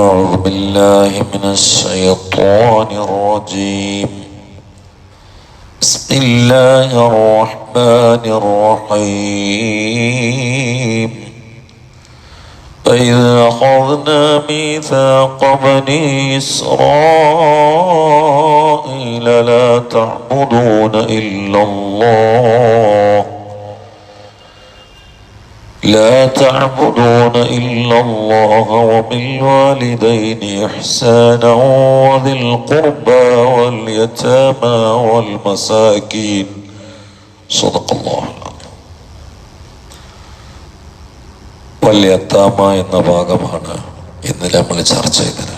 أعوذ بالله من الشيطان الرجيم. بسم الله الرحمن الرحيم. فإذا أخذنا ميثاق بني إسرائيل لا تعبدون إلا الله. لا تعبدون إلا الله وبالوالدين إحسانا وذي القربى واليتامى والمساكين صدق الله العظيم വല്യത്താമ എന്ന ഭാഗമാണ് ഇന്ന് നമ്മൾ ചർച്ച ചെയ്തത്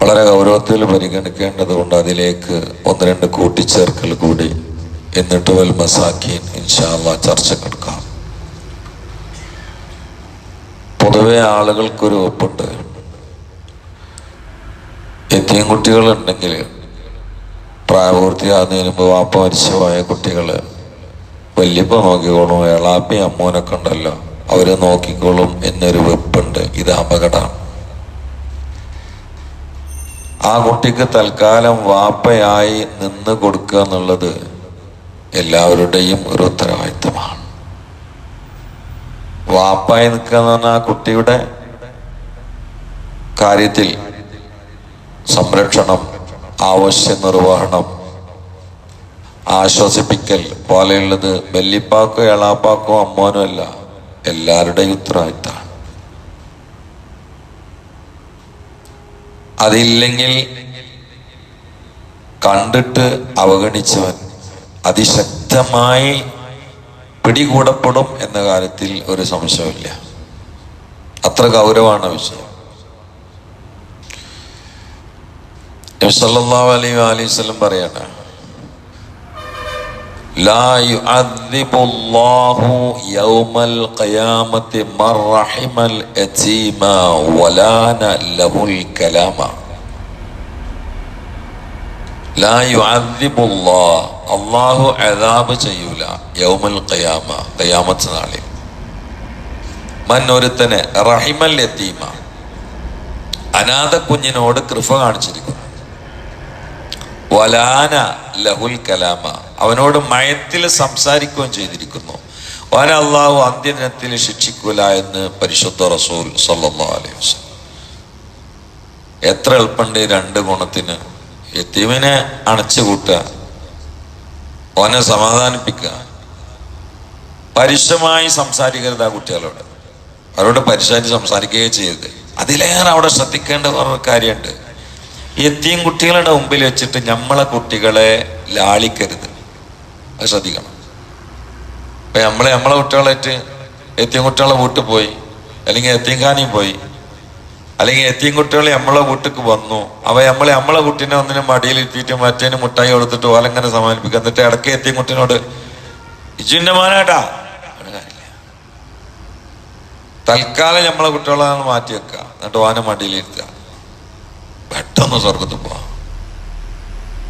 വളരെ ഗൗരവത്തിൽ പരിഗണിക്കേണ്ടത് കൊണ്ട് അതിലേക്ക് ഒന്ന് രണ്ട് കൂട്ടിച്ചേർക്കൽ കൂടി എന്നിട്ട് വൽ മസാക്കീൻ ചർച്ച കിടക്കാം പൊതുവെ ആളുകൾക്കൊരു ഒപ്പുണ്ട് എത്തിയും കുട്ടികളുണ്ടെങ്കിൽ പ്രായപൂർത്തിയാകുന്നതിന് മുമ്പ് വാപ്പ മരിച്ചുപോയ കുട്ടികൾ വല്യപ്പ നോക്കിക്കോളും എളാപ്പി അമ്മൂനൊക്കെ ഉണ്ടല്ലോ അവരെ നോക്കിക്കോളും എന്നൊരു വെപ്പുണ്ട്. ഇത് അപകടമാണ്. ആ കുട്ടിക്ക് തൽക്കാലം വാപ്പയായി നിന്ന് കൊടുക്കുക എന്നുള്ളത് എല്ലാവരുടെയും ഒരു ഉത്തരവാദിത്തമാണ്. വാപ്പായി നിൽക്കുക എന്ന് പറഞ്ഞാൽ കുട്ടിയുടെ കാര്യത്തിൽ സംരക്ഷണം ആവശ്യ നിർവഹണം ആശ്വസിപ്പിക്കൽ പോലെയുള്ളത് വെല്ലിപ്പാക്കോ എളാപ്പാക്കോ അമ്മാനോ അല്ല എല്ലാവരുടെയും ഉത്തരവാദിത്തമാണ്. അതില്ലെങ്കിൽ കണ്ടിട്ട് അവഗണിച്ചവൻ അതിശക്തമായി പിടികൂടപ്പെടും എന്ന കാര്യത്തിൽ ഒരു സംശയമില്ല അത്ര ഗൗരവമാണ് വിഷയം നബി സല്ലല്ലാഹു അലൈഹി വസല്ലം വസല്ലം പറയാണ് لا يعذب الله يوم القيامة من رحم اليتيم ولان له الكلام لا يعذب الله അള്ളാഹു അതാബ് ചെയ്യൂല യൗമൽ ഖയാമ ഖയാമത്ത് നാളിൽ. മൻ ഒരുത്തനെ റഹിമൽ എത്തീമ അനാഥ കുഞ്ഞിനോട് കൃപ കാണിച്ചിരിക്കുന്നു. വലാന ലഹുൽ കലാമ. അവനോട് മയത്തിൽ സംസാരിക്കുകയും ചെയ്തിരിക്കുന്നു. വാന അള്ളാഹു അന്ത്യദിനത്തിൽ ശിക്ഷിക്കൂല എന്ന് പരിശുദ്ധ റസൂൽ സല്ലല്ലാഹു അലൈഹി വസല്ലം. എത്ര എളുപ്പമുണ്ട് രണ്ട് ഗുണത്തിന് യത്തീമിനെ അണച്ചു കൂട്ടുക ഓനെ സമാധാനിപ്പിക്കുക. പരുഷമായി സംസാരിക്കരുത് ആ കുട്ടികളോട്. അവരോട് പരുഷമായിട്ട് സംസാരിക്കുകയോ ചെയ്യരുത്. അതിലേറെ അവിടെ ശ്രദ്ധിക്കേണ്ട ഒരു കാര്യമുണ്ട്. എത്തിയും കുട്ടികളുടെ മുമ്പിൽ വെച്ചിട്ട് നമ്മളെ കുട്ടികളെ ലാളിക്കരുത്. അത് ശ്രദ്ധിക്കണം. ഇപ്പം നമ്മളെ നമ്മളെ കുട്ടികളായിട്ട് എത്തിയും കുട്ടികളെ വീട്ടിൽ പോയി അല്ലെങ്കിൽ എത്തിയങ്കാനിയും പോയി അല്ലെങ്കിൽ എത്തിയും കുട്ടികൾ നമ്മളെ വീട്ടിക്ക് വന്നു. അവ നമ്മളെ നമ്മളെ കുട്ടീനെ ഒന്നിനും മടിയിലിരുത്തിയിട്ട് മറ്റേന് മുട്ടായി കൊടുത്തിട്ട് ഓലങ്ങനെ സമാനിപ്പിക്കുക എന്നിട്ട് ഇടയ്ക്ക് എത്തിയും കുട്ടീനോട് ഇജുന്റെ മാനാട്ടാ. തൽക്കാലം നമ്മളെ കുട്ടികളെ മാറ്റി വെക്കുക. എന്നിട്ട് ഓനെ മടിയിലിരുത്തുക പെട്ടെന്ന് സ്വർഗത്ത് പോവാം.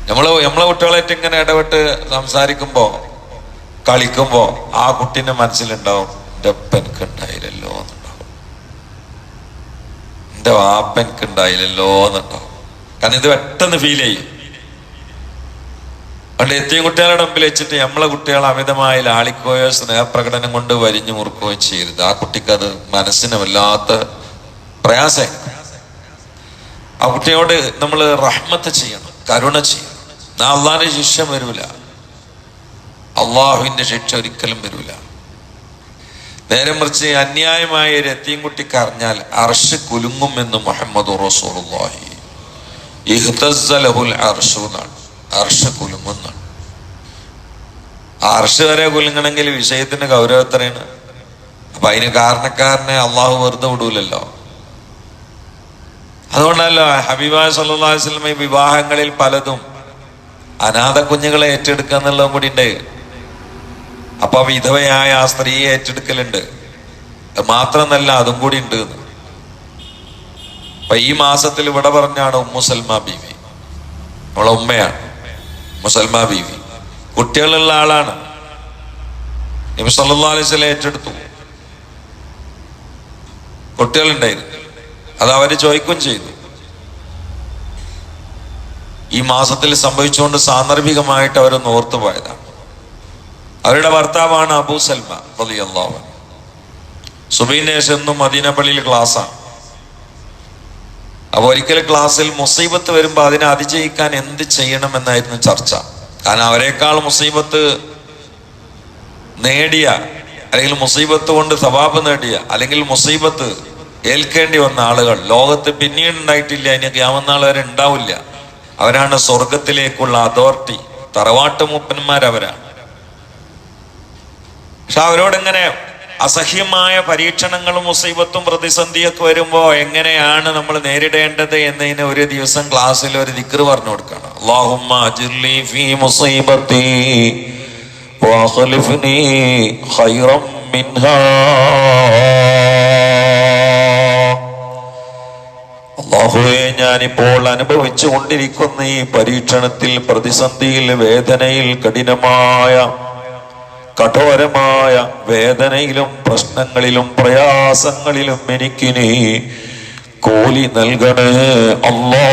നമ്മൾ നമ്മളെ കുട്ടികളായിട്ട് ഇങ്ങനെ ഇടപെട്ട് സംസാരിക്കുമ്പോ കളിക്കുമ്പോ ആ കുട്ടീന്റെ മനസ്സിലുണ്ടാവും പെൻക്ക് ഉണ്ടായില്ലല്ലോ എന്റെ വാപ്പൻക്ക് ഉണ്ടായില്ലല്ലോ എന്നുണ്ടാവും കാരണം ഇത് പെട്ടെന്ന് ഫീൽ ചെയ്യും. അതുകൊണ്ട് എത്തിയ കുട്ടികളുടെ മുമ്പിൽ വെച്ചിട്ട് നമ്മളെ കുട്ടികൾ അമിതമായി ലാളിക്കുകയോ സ്നേഹപ്രകടനം കൊണ്ട് വരിഞ്ഞു മുറുക്കുകയോ ചെയ്യരുത്. ആ കുട്ടിക്ക് അത് മനസ്സിന് വല്ലാത്ത പ്രയാസം ആ കുട്ടിയോട് നമ്മൾ റഹ്മത്ത് ചെയ്യണം കരുണ ചെയ്യണം. നാ അള്ളാഹിന്റെ ശിക്ഷ വരൂല. അള്ളാഹുവിന്റെ ശിക്ഷ ഒരിക്കലും വരൂല. നേരെ മറിച്ച് അന്യായമായ ഒരു എത്തിയും കുട്ടി അറിഞ്ഞാൽ അർഷ് കുലുങ്ങും എന്ന് മുഹമ്മദ് അർഷു വരെ കുലുങ്ങണമെങ്കിൽ വിഷയത്തിന്റെ ഗൗരവം എത്രയാണ്? അപ്പൊ അതിന് കാരണക്കാരനെ അള്ളാഹു വെറുതെ വിടൂലല്ലോ. അതുകൊണ്ടല്ലോ ഹബീബാ സല്ലല്ലാഹു അലൈഹി വസല്ലം വിവാഹങ്ങളിൽ പലതും അനാഥ കുഞ്ഞുങ്ങളെ ഏറ്റെടുക്കുക എന്നുള്ളതും കൂടി ഉണ്ട്. അപ്പൊ വിധവയായ ആ സ്ത്രീയെ ഏറ്റെടുക്കലുണ്ട്. മാത്രമല്ല അതും കൂടി ഉണ്ട്. അപ്പൊ ഈ മാസത്തിൽ ഇവിടെ പറഞ്ഞാണ് ഉമ്മുസൽമ ബീവി. നമ്മളെ ഉമ്മയാണ്. മുസൽമ ബീവി. കുട്ടികളുള്ള ആളാണ്. നബി ഏറ്റെടുത്തു. കുട്ടികളുണ്ടായിരുന്നു. അത് അവർ ചോദിക്കുകയും ചെയ്തു. ഈ മാസത്തിൽ സംഭവിച്ചുകൊണ്ട് സാന്ദർഭികമായിട്ട് അവരൊന്ന് ഓർത്തുപോയതാണ് അവരുടെ ഭർത്താവാണ് അബൂ സൽമ റളിയല്ലാഹു അൻഹു. സുബീനേഷ് എന്നും മദീനപ്പള്ളിയിൽ ക്ലാസ്സാണ്. അപ്പൊ ഒരിക്കൽ ക്ലാസ്സിൽ മുസീബത്ത് വരുമ്പോൾ അതിനെ അതിജയിക്കാൻ എന്ത് ചെയ്യണം എന്നായിരുന്നു ചർച്ച. കാരണം അവരെക്കാൾ മുസീബത്ത് നേടിയ അല്ലെങ്കിൽ മുസീബത്ത് കൊണ്ട് സവാബ് നേടിയ അല്ലെങ്കിൽ മുസീബത്ത് ഏൽക്കേണ്ടി വന്ന ആളുകൾ ലോകത്ത് പിന്നീട് ഉണ്ടായിട്ടില്ല ഇനി ഗ്യാമനാൾ വരെ ഉണ്ടാവില്ല. അവരാണ് സ്വർഗത്തിലേക്കുള്ള അതോറിറ്റി തറവാട്ട് മൂപ്പന്മാരവരാണ് പക്ഷെ അവരോടിങ്ങനെ അസഹ്യമായ പരീക്ഷണങ്ങളും മുസീബത്തും പ്രതിസന്ധിയൊക്കെ വരുമ്പോൾ എങ്ങനെയാണ് നമ്മൾ നേരിടേണ്ടത് എന്നതിന് ഒരു ദിവസം ക്ലാസ്സിൽ ഒരു ദിക്ർ പറഞ്ഞു കൊടുക്കണം അള്ളാഹുവെ ഞാനിപ്പോൾ അനുഭവിച്ചു കൊണ്ടിരിക്കുന്ന ഈ പരീക്ഷണത്തിൽ പ്രതിസന്ധിയിൽ വേദനയിൽ കഠിനമായ കഠോരമായ വേദനയിലും പ്രശ്നങ്ങളിലും പ്രയാസങ്ങളിലും എനിക്ക് നീ കോലി നൽകണേ അല്ലാ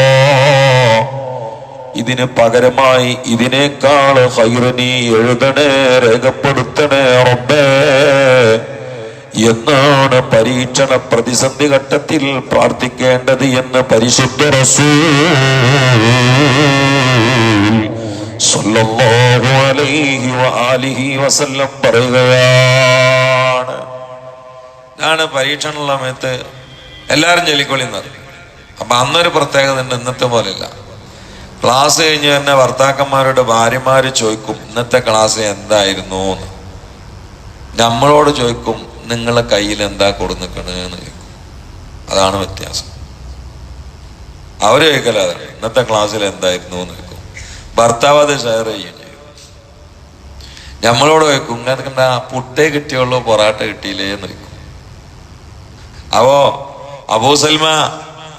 ഇതിന് പകരമായി ഇതിനേക്കാൾ ഹൈറ് നീ എഴുതണേ രേഖപ്പെടുത്തണേ റബ്ബേ. എന്നാണ് പരീക്ഷണ പ്രതിസന്ധി ഘട്ടത്തിൽ പ്രാർത്ഥിക്കേണ്ടത് എന്ന് പരിശുദ്ധ റസൂൽ. പറയുകയാണ്. ഇതാണ് പരീക്ഷണ സമയത്ത് എല്ലാവരും ചൊല്ലിക്കൊള്ളിന്നത്. അപ്പൊ അന്നൊരു പ്രത്യേകത ഉണ്ട് ഇന്നത്തെ പോലെയല്ല. ക്ലാസ് കഴിഞ്ഞ് തന്നെ ഭർത്താക്കന്മാരുടെ ഭാര്യമാര് ചോദിക്കും ഇന്നത്തെ ക്ലാസ് എന്തായിരുന്നു? എന്ന്. നമ്മളോട് ചോദിക്കും നിങ്ങളെ കയ്യിൽ എന്താ കൊടുന്നിക്കണെന്ന് ചോദിക്കും. അതാണ് വ്യത്യാസം. അവർ ചോദിക്കല ഇന്നത്തെ ക്ലാസ്സിൽ എന്തായിരുന്നു? എന്ന്. ഭർത്താവ് അത് ഷെയർ ചെയ്യുകയും ചെയ്യും നമ്മളോട് വെക്കും ഇങ്ങനെ പുട്ടേ കിട്ടിയുള്ളൂ പൊറാട്ട കിട്ടിയില്ലേ? എന്ന് വെക്കും അപ്പോ അബൂ സൽമ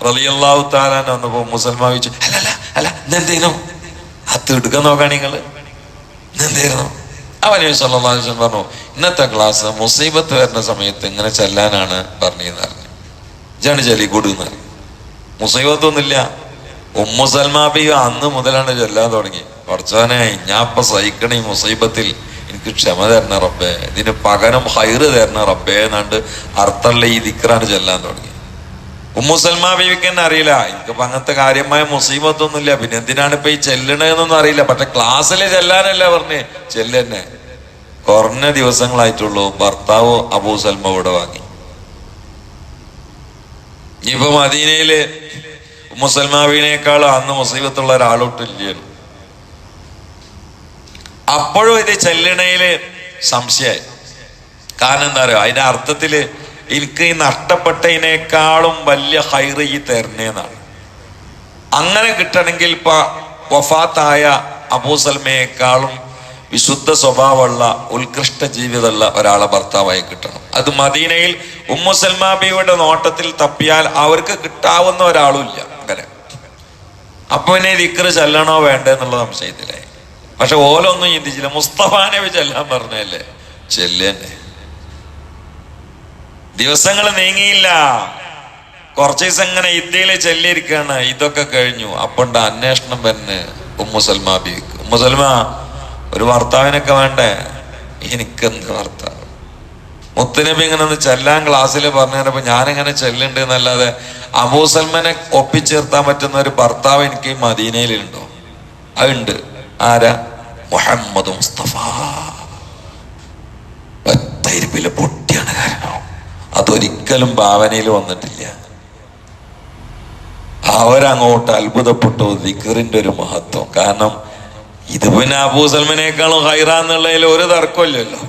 റളിയല്ലാഹു താലാൻ വന്നപ്പോ മുസൽമാ ചോദിച്ചു അല്ല അല്ല ഇന്നെന്തേനു അത് എടുക്കാൻ നോക്കാണ് നിങ്ങൾ. ഇന്നെന്തേയിരുന്നു അവനെ പറഞ്ഞു ഇന്നത്തെ ക്ലാസ് മുസീബത്ത് വരുന്ന സമയത്ത് ഇങ്ങനെ ചെല്ലാനാണ് പറഞ്ഞു. ഇജാണ് ചലി എന്ന് മുസീബത്തൊന്നുമില്ല. ഉമ്മു സൽമാബിയ അന്ന് മുതലാണ് ചൊല്ലാൻ തുടങ്ങി. പഠിച്ചവനെ ഞാൻ ഇപ്പൊ സഹിക്കണ ഈ മുസീബത്തിൽ എനിക്ക് ക്ഷമ തരണ റബ്ബേ. ഇതിന് പകരം ഹൈറ് തരണ റബ്ബേ എന്നാണ്ട് അർത്ഥമുള്ള ഈ ദിക്റാണ് ചൊല്ലാൻ തുടങ്ങി. ഉമ്മു സൽമാ ബീവിക്ക് തന്നെ അറിയില്ല. എനിക്കിപ്പോ അങ്ങനത്തെ കാര്യമായ മുസീബത്തൊന്നുമില്ല. പിന്നെ എന്തിനാണ് ഇപ്പൊ ഈ ചെല്ലണതെന്നൊന്നും അറിയില്ല. പക്ഷെ ക്ലാസ്സിൽ ചെല്ലാനല്ല പറഞ്ഞേ. ചെല്ലന്നെ കുറഞ്ഞ ദിവസങ്ങളായിട്ടുള്ളൂ ഭർത്താവ് അബൂ സൽമ ഇവിടെ വാങ്ങി. ഇനിയിപ്പോ മദീനയിൽ മുസൽമാവിനേക്കാളും അന്ന് മുസീബത്തുള്ള ഒരാളൊട്ടില്ല അപ്പോഴും ഇത് ചെല്ലണയിൽ സംശയമായി കാരണം എന്താ പറയുക അതിന്റെ അർത്ഥത്തിൽ എനിക്ക് ഈ നഷ്ടപ്പെട്ടതിനേക്കാളും വലിയ ഹൈറ് ഈ തരണേന്നാണ് അങ്ങനെ കിട്ടണമെങ്കിൽ ഇപ്പൊ വഫാത്തായ അബൂസൽമയെക്കാളും വിശുദ്ധ സ്വഭാവമുള്ള ഉത്കൃഷ്ട ജീവിതമുള്ള ഒരാളെ ഭർത്താവായി കിട്ടണം. അത് മദീനയിൽ ഉമ്മുസൽമാബിയുടെ നോട്ടത്തിൽ തപ്പിയാൽ അവർക്ക് കിട്ടാവുന്ന ഒരാളും ഇല്ല. അങ്ങനെ അപ്പൊ പിന്നെ ദിക്റ് ചെല്ലണോ വേണ്ടേ എന്നുള്ള സംശയത്തിലായി. പക്ഷെ ഓലൊന്നും ചിന്തിച്ചില്ല. മുസ്തഫാനെ ചെല്ലാൻ പറഞ്ഞല്ലേ ചെല്ലന്നെ. ദിവസങ്ങൾ നീങ്ങിയില്ല. കുറച്ച് ദിവസം ഇങ്ങനെ ഇന്ത്യയിൽ ചെല്ലിയിരിക്കാണ്. ഇതൊക്കെ കഴിഞ്ഞു. അപ്പണ്ട് അന്വേഷണം വന്ന് ഉമ്മുസൽമ ബീക്ക് ഉമ്മു ഒരു ഭർത്താവിനൊക്കെ വേണ്ടേ? എനിക്കെന്ത് ഭർത്താവ്? മുത്തനബി ഇങ്ങനെ ഒന്ന് ചെല്ലാൻ ക്ലാസ്സിൽ പറഞ്ഞപ്പോ ഞാനിങ്ങനെ ചെല്ലുണ്ട് എന്നല്ലാതെ അബൂ സൽമാനെ ഒപ്പിച്ചേർത്താൻ പറ്റുന്ന ഒരു ഭർത്താവ് എനിക്ക് മദീനയിലുണ്ടോ? അതുണ്ട്. ആരാ? മുഹമ്മദ് മുസ്തഫ. ഒറ്റയിരിപ്പിൽ പൊട്ടിയാണ് കാരണം. അതൊരിക്കലും ഭാവനയിൽ വന്നിട്ടില്ല. അവരങ്ങോട്ട് അത്ഭുതപ്പെട്ടു. ദിക്കറിന്റെ ഒരു മഹത്വം. കാരണം ഇത് പിന്നെ അബൂ സൽമാനേക്കാളും ഹൈറാന്നുള്ളതിൽ ഒരു തർക്കമില്ലല്ലോ.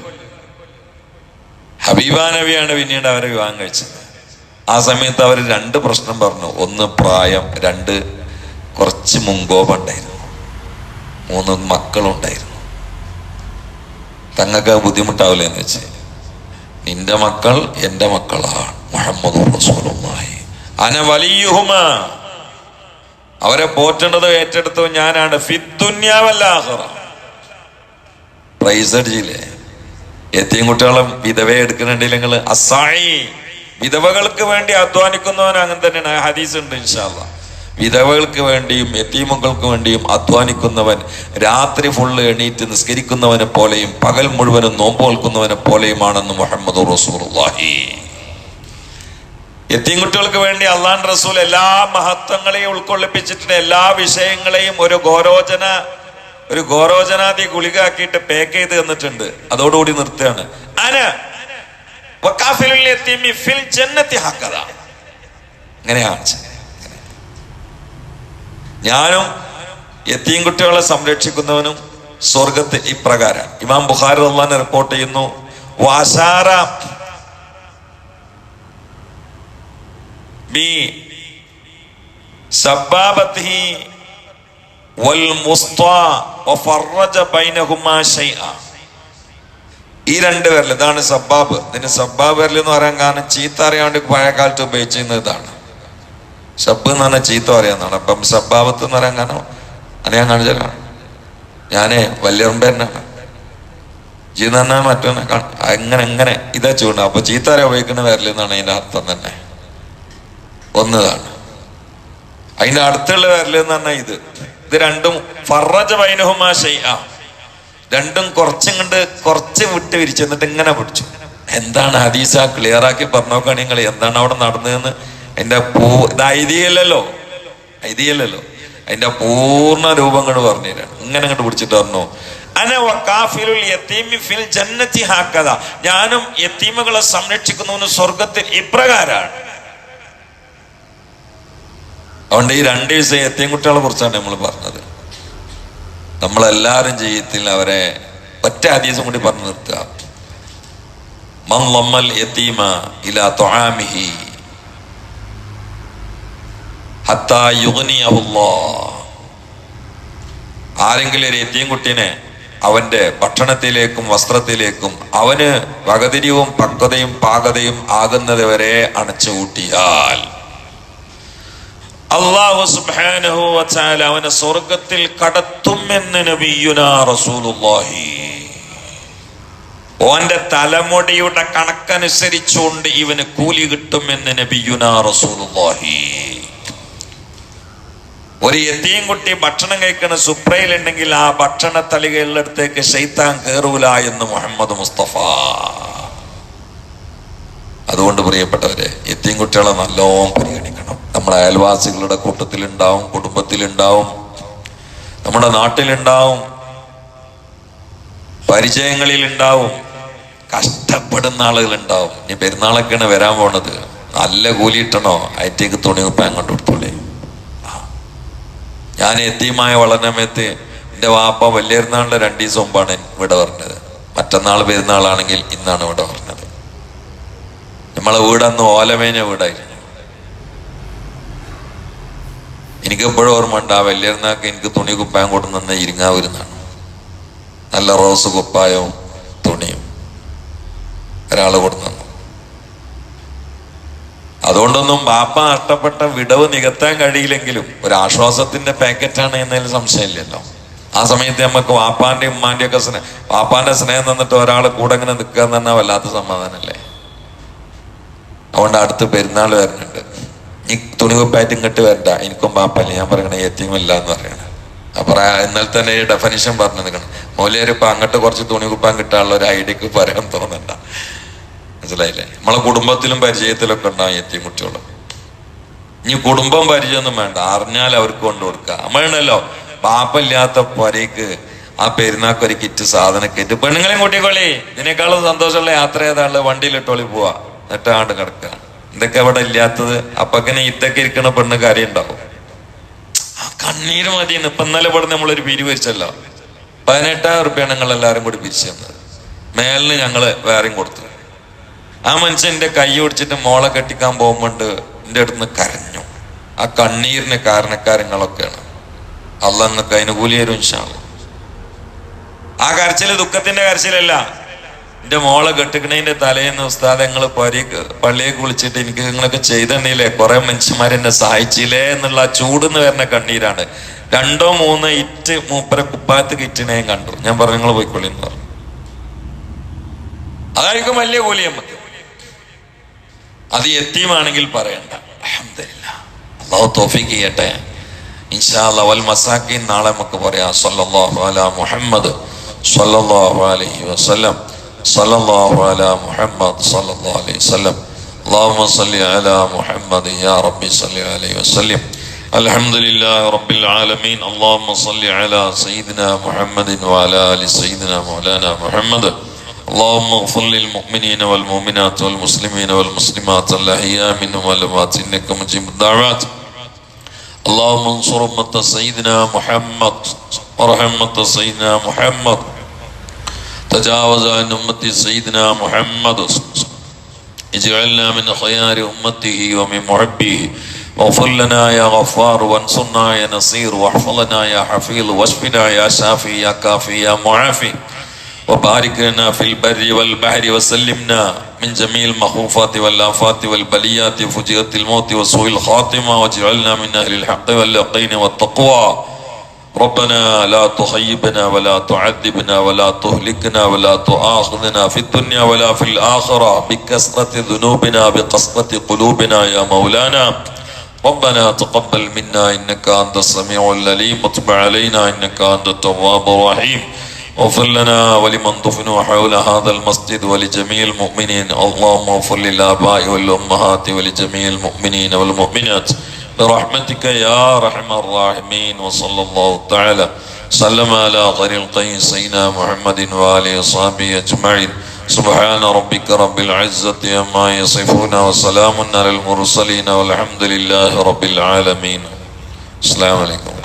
ഹബീബാ നബിയാണ് പിന്നീട് അവരെ വിവാഹം കഴിച്ചത്. ആ സമയത്ത് അവർ രണ്ട് പ്രശ്നം പറഞ്ഞു. ഒന്ന് പ്രായം രണ്ട് കുറച്ച് മുൻകോപുണ്ടായിരുന്നു മൂന്ന് മക്കളുണ്ടായിരുന്നു തങ്ങൾക്ക് ബുദ്ധിമുട്ടാവില്ല എന്ന് വെച്ച് നിന്റെ മക്കൾ എന്റെ മക്കളാണ്. മുഹമ്മദ് റസൂലുള്ളാഹി. അന വലിയുഹുമ. അവരെ പോറ്റേണ്ടത് ഏറ്റെടുത്തത് ഞാനാണ്. ഫിദ്ദുന്യാവല്ല പ്രൈസ് എത്തിയും കുട്ടികളും വിധവയെ എടുക്കുന്നുണ്ടെങ്കിൽ അസായി. വിധവകൾക്ക് വേണ്ടി അധ്വാനിക്കുന്നവൻ അങ്ങനെ തന്നെയാണ്. ഹദീസ് ഉണ്ട് ഇൻഷാല്ല വിധവകൾക്ക് വേണ്ടിയും എത്തീമുകൾക്ക് വേണ്ടിയും അധ്വാനിക്കുന്നവൻ രാത്രി ഫുള്ള് എണീറ്റ് നിസ്കരിക്കുന്നവനെ പോലെയും പകൽ മുഴുവനും നോമ്പ് നോൽക്കുന്നവനെ പോലെയുമാണെന്ന് മുഹമ്മദ് റസൂലുള്ളാഹി. എത്തീം കുട്ടികൾക്ക് വേണ്ടി അള്ളാൻ റസൂൽ എല്ലാ മഹത്വങ്ങളെയും ഉൾക്കൊള്ളിപ്പിച്ചിട്ടുണ്ട്. എല്ലാ വിഷയങ്ങളെയും ഒരു ഗോരോചന ഒരു ഗോരോചനാദി ഗുളിക ആക്കിയിട്ട് പാക്ക് ചെയ്ത് തന്നിട്ടുണ്ട്. അതോടുകൂടി നിർത്തുകയാണ്. അന അങ്ങനെയാണ് ഞാനും എത്തിയും കുട്ടികളെ സംരക്ഷിക്കുന്നവനും സ്വർഗത്ത് ഇപ്രകാരം. ഇമാം ബുഖാരി അള്ളഹാനെ റിപ്പോർട്ട് ചെയ്യുന്നു വാശാര ബി വൽ ബൈനഹുമാ ഈ രണ്ട് പേരിൽ ഇതാണ് സബ്ബാബ്. ഇതിന് സബ്ബാബ് പേരിൽ എന്ന് പറയാൻ കാരണം ചീത്ത അറിയാണ്ട് പഴയ കാലത്ത് ഉപയോഗിച്ചിരുന്ന ഇതാണ്. സബ്ബ് എന്ന് പറഞ്ഞാൽ ചീത്ത പറയാന്നാണ്. അപ്പം സബ്ബാബത്ത് എന്ന് പറയാൻ കാരണം അത് ഞാൻ കാണിച്ചാലാണ് ഞാനേ വല്യറുമ്പേരനാണ്. ജീന്ന് പറഞ്ഞാൽ മറ്റൊന്ന് അങ്ങനെ എങ്ങനെ ഇതാ ചൂണ്ട. അപ്പൊ ചീത്ത അറിയാൻ ഉപയോഗിക്കുന്ന പേരിൽ എന്നാണ് അതിന്റെ അർത്ഥം തന്നെ. ഒന്നതാണ്. അതിന്റെ അടുത്തുള്ള പേരിൽ എന്ന് പറഞ്ഞാൽ ഇത്. ഇത് രണ്ടും ഫറജ് വൈനഹുമാ ഷൈഅ രണ്ടും കുറച്ചും കണ്ട് കുറച്ച് വിട്ട് വിരിച്ചു എന്നിട്ട് ഇങ്ങനെ പിടിച്ചു. എന്താണ് ഹദീസ ക്ലിയർ ആക്കി പറഞ്ഞോക്കാണ് നിങ്ങൾ എന്താണ് അവിടെ നടന്നതെന്ന്? അതിന്റെ പൂ ഇത് ഐതിയല്ലല്ലോ ഐതിയല്ലല്ലോ അതിന്റെ പൂർണ രൂപങ്ങൾ പറഞ്ഞുതരാണ് ഇങ്ങനെ അങ്ങോട്ട് പിടിച്ചിട്ട് പറഞ്ഞു ഞാനും യത്തീമുകളെ സംരക്ഷിക്കുന്നു സ്വർഗത്തിൽ ഇപ്രകാരമാണ്. അതുകൊണ്ട് ഈ രണ്ട് ദിവസം എത്തിയും കുട്ടികളെ കുറിച്ചാണ് നമ്മൾ പറഞ്ഞത്. നമ്മളെല്ലാവരും ജീവിതത്തിൽ അവരെ ഒറ്റ ഹദീസും കൂടി പറഞ്ഞു നിർത്തുക. മം ആരെങ്കിലും ഒരു എത്തിയും കുട്ടീനെ അവന്റെ ഭക്ഷണത്തിലേക്കും വസ്ത്രത്തിലേക്കും അവന് വകതിരിവും പക്വതയും പാകതയും ആകുന്നത് വരെ അണച്ചുകൂട്ടിയാൽ അള്ളാഹു സുബ്ഹാനഹു അവനെ സ്വർഗത്തിൽ കടത്തുമെന്ന് നബിയുനാ റസൂലുള്ളാഹി. ഓന്റെ തലമുടിയുടെ കണക്കനുസരിച്ചുകൊണ്ട് ഇവന് കൂലി കിട്ടുമെന്ന് നബിയുനാ റസൂലുള്ളാഹി. ഒരു എത്തിയും കുട്ടി ഭക്ഷണം കഴിക്കുന്ന സുപ്രയിലുണ്ടെങ്കിൽ ആ ഭക്ഷണ തലികളുടെ അടുത്തേക്ക് ശൈത്താൻ കയറൂല എന്ന് മുഹമ്മദ് മുസ്തഫ. അതുകൊണ്ട് പ്രിയപ്പെട്ടവരെ എത്തിയും കുട്ടികളെ നല്ലോണം പരിഗണിക്കണം. നമ്മുടെ അയൽവാസികളുടെ കൂട്ടത്തിലുണ്ടാവും കുടുംബത്തിലുണ്ടാവും നമ്മുടെ നാട്ടിലുണ്ടാവും പരിചയങ്ങളിൽ ഉണ്ടാവും കഷ്ടപ്പെടുന്ന ആളുകളുണ്ടാവും. ഇനി പെരുന്നാളൊക്കെയാണ് വരാൻ പോണത്. നല്ല കൂലി ഇട്ടണോ അയറ്റേക്ക് തുണി കുപ്പാൻ അങ്ങോട്ട് കൊടുത്തോളേ ഞാൻ എത്തിയുമായ വളർന്നമയത്ത് എന്റെ വാപ്പ വലിയരുന്നാളിന്റെ രണ്ട് ദിവസം മുമ്പാണ് ഇവിടെ പറഞ്ഞത്. മറ്റന്നാൾ പെരുന്നാളാണെങ്കിൽ ഇന്നാണ് ഇവിടെ പറഞ്ഞത്. നമ്മളെ വീടന്ന് ഓലമേഞ്ഞ വീടായിരുന്നു. എനിക്ക് എപ്പോഴും ഓർമ്മ ഉണ്ട് ആ വലിയരുന്നാക്ക് എനിക്ക് തുണി കുപ്പായം കൊടുക്കുന്ന ഇരിങ്ങാവൂരുന്നാണ്. നല്ല റോസ് കുപ്പായവും തുണിയും ഒരാൾ കൊടുന്നു അതുകൊണ്ടൊന്നും ബാപ്പ നഷ്ടപ്പെട്ട വിടവ് നികത്താൻ കഴിയില്ലെങ്കിലും ഒരു ആശ്വാസത്തിന്റെ പാക്കറ്റാണ് എന്നതിൽ സംശയമില്ലല്ലോ. ആ സമയത്ത് നമുക്ക് വാപ്പാന്റെയും ഉമ്മാന്റെ ഒക്കെ സ്നേഹം വാപ്പാന്റെ സ്നേഹം തന്നിട്ട് ഒരാൾ കൂടെ ഇങ്ങനെ നിൽക്കുക എന്ന് പറഞ്ഞാൽ വല്ലാത്ത സമാധാനമല്ലേ അതുകൊണ്ട് അടുത്ത് പെരുന്നാൾ വരുന്നുണ്ട്. ഈ തുണി കുപ്പായിട്ട് ഇങ്ങോട്ട് വരണ്ട. എനിക്കും പാപ്പല്ല. ഞാൻ പറയണ എത്തിയുമില്ല എന്ന് പറയണ. അപ്പൊ എന്നാൽ തന്നെ ഈ ഡെഫനിഷൻ പറഞ്ഞു നിൽക്കണം മൂലയൊരു ഇപ്പൊ അങ്ങോട്ട് കുറച്ച് തുണി കുപ്പാൻ കിട്ടാനുള്ള ഒരു ഐഡിയക്ക് പറയാൻ തോന്നണ്ട. മനസ്സിലായില്ലേ? നമ്മളെ കുടുംബത്തിലും പരിചയത്തിലൊക്കെ ഉണ്ടാവും എത്തിയും കുട്ടികളും. ഇനി കുടുംബം പരിചയമൊന്നും വേണ്ട. അറിഞ്ഞാൽ അവർക്ക് കൊണ്ടു കൊടുക്കുക നമ്മളുണ്ടല്ലോ പാപ്പില്ലാത്ത പൊരയ്ക്ക് ആ പെരുന്നാക്ക് ഒരു കിറ്റ് സാധന കിറ്റ്. പെണ്ണുങ്ങളെയും കൂട്ടിക്കോളി. ഇതിനേക്കാളും സന്തോഷമുള്ള യാത്ര ഏതാണ്ട് വണ്ടിയിലിട്ടോളി പോവാ. എന്നിട്ട് കിടക്കുക ഇതൊക്കെ അവിടെ ഇല്ലാത്തത്. അപ്പക്കനെ ഇതൊക്കെ ഇരിക്കണ പെണ്ണ് കാര്യം ഉണ്ടാവും ആ കണ്ണീര് മതിയെന്ന്. ഇപ്പൊ ഇന്നലെ ഇവിടെ നമ്മളൊരു പിരി വരിച്ചല്ലോ പതിനെട്ടായിരം റുപ്യാണ് ഞങ്ങൾ എല്ലാവരും കൂടി പിരിച്ചു തന്നത്. മേലിന് ഞങ്ങൾ വേറെയും കൊടുത്തു. ആ മനുഷ്യൻ എന്റെ കൈ ഒടിച്ചിട്ട് മോളെ കെട്ടിക്കാൻ പോകുമ്പോണ്ട് എന്റെ അടുത്ത് കരഞ്ഞു. ആ കണ്ണീരിന് കാരണക്കാരങ്ങളൊക്കെയാണ്. അല്ല നിങ്ങൾക്ക് അതിന് കൂലി തരും ആ കരച്ചിൽ ദുഃഖത്തിന്റെ കരച്ചിലല്ല. എന്റെ മോളെ കെട്ടിക്കണേന്റെ തലേന്ന് ഉസ്താദ് ഞങ്ങൾ പരി പള്ളിയെ കുളിച്ചിട്ട് എനിക്ക് നിങ്ങളൊക്കെ ചെയ്തിട്ടില്ലേ കുറെ മനുഷ്യന്മാർ എന്നെ സഹായിച്ചില്ലേ എന്നുള്ള ചൂടെന്ന് വരുന്ന കണ്ണീരാണ്. രണ്ടോ മൂന്നോ ഇറ്റ് മൂപ്പര കുപ്പാത്ത് കിറ്റിനെയും കണ്ടു. ഞാൻ പറഞ്ഞു നിങ്ങൾ പോയിക്കൊള്ളി എന്ന് പറഞ്ഞു. അതായിരിക്കും വലിയ കൂലി നമുക്ക് അത് എത്തിയുമാണെങ്കിൽ പറയണ്ട. അൽഹംദുലില്ലാ. അള്ളാഹു ചെയ്യട്ടെ. ഇൻഷാ അല്ലാ വൽ മസാക്കിൻ നാളെ നമുക്ക് പറയാം. മുഹമ്മദ് അലൈഹി صلى الله على محمد صلى الله عليه وسلم اللهم صل على محمد يا ربي صل عليه وسلم الحمد لله رب العالمين اللهم صل على سيدنا محمد وعلى ال سيدنا مولانا محمد اللهم اغفر للمؤمنين والمؤمنات والمسلمين والمسلمات الاحياء منهم والاموات انك مجيب الدعوات اللهم انصر امه سيدنا محمد وارحم امه سيدنا محمد تجاوز عن امه سيدنا محمد. اجعلنا من خيار أمته ومن محبه. واغفر لنا يا غفار وانصرنا يا نصير. واحفظنا يا حفيظ. واشفنا يا شافي يا كافي يا معافي. وبارك لنا في البر والبحر وسلمنا من جميع المخوفات والآفات والبليات. فجيرة الموت وسوء الخاتمة. واجعلنا من أهل الحق واليقين والتقوى. ربنا لا تخيبنا ولا تعذبنا ولا تهلكنا ولا تؤاخذنا في الدنيا ولا في الآخرة بكثرة ذنوبنا بقسوة قلوبنا يا مولانا. ربنا تقبل منا إنك أنت السميع العليم. وتب علينا إنك أنت التواب الرحيم. اغفر لنا ولمن دفنوا حول هذا المسجد ولجميع المؤمنين. اللهم اغفر للآباء والأمهات ولجميع المؤمنين والمؤمنات. برحمتك يا ارحم الراحمين وصلى الله تعالى سلم على خير القين سيدنا محمد وآله وصحبه أجمعين. سبحان ربك رب العزة عما يصفون وسلام على المرسلين والحمد لله رب العالمين. السلام عليكم.